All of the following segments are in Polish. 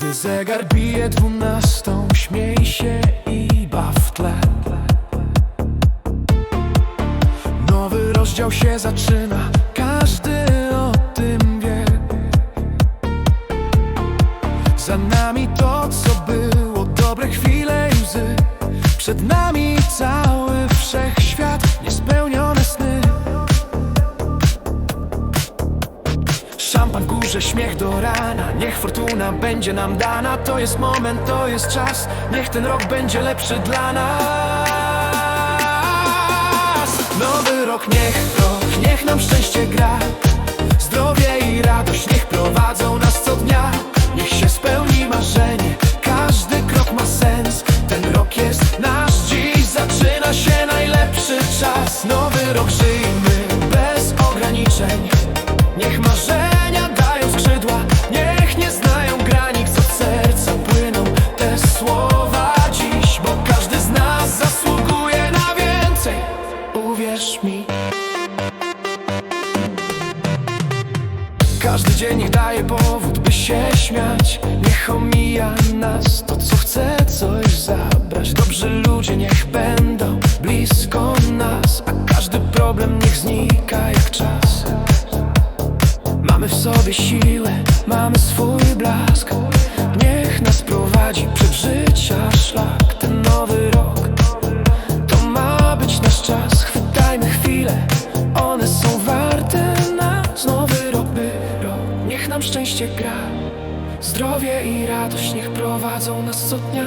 Zegar bije dwunastą, śmiej się i baw w tle. Nowy rozdział się zaczyna, każdy o tym wie. Za nami to, co było, dobre chwile i łzy. Przed nami cały wszechświat, Szampan w górze, śmiech do rana. Niech fortuna będzie nam dana. To jest moment, to jest czas. Niech ten rok będzie lepszy dla nas. Nowy rok, niech rok, niech nam szczęście gra Każdy dzień daje powód, by się śmiać. Niech omija nas to, co chce coś zabrać. Dobrzy ludzie niech będą blisko nas A każdy problem niech znika jak czas. Mamy w sobie siłę, mamy swój blask. Niech nas prowadzi przed życia szlak. Ten nowy rok to ma być nasz czas chwile, one są warte nas. Nowy rok niech nam szczęście gra. Zdrowie i radość niech prowadzą nas co dnia.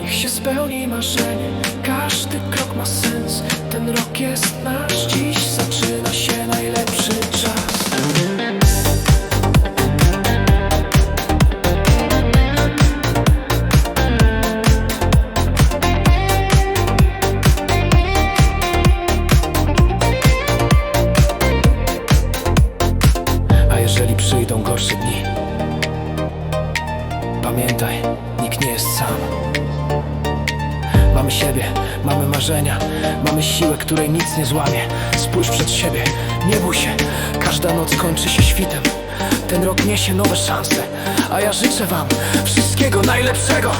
Niech się spełni marzenie, każdy krok ma sens. Ten rok jest nasz, przyjdą gorsze dni. Pamiętaj, nikt nie jest sam. Mamy siebie, mamy marzenia Mamy siłę, której nic nie złamie. Spójrz przed siebie, nie bój się Każda noc kończy się świtem. Ten rok niesie nowe szanse A ja życzę wam wszystkiego najlepszego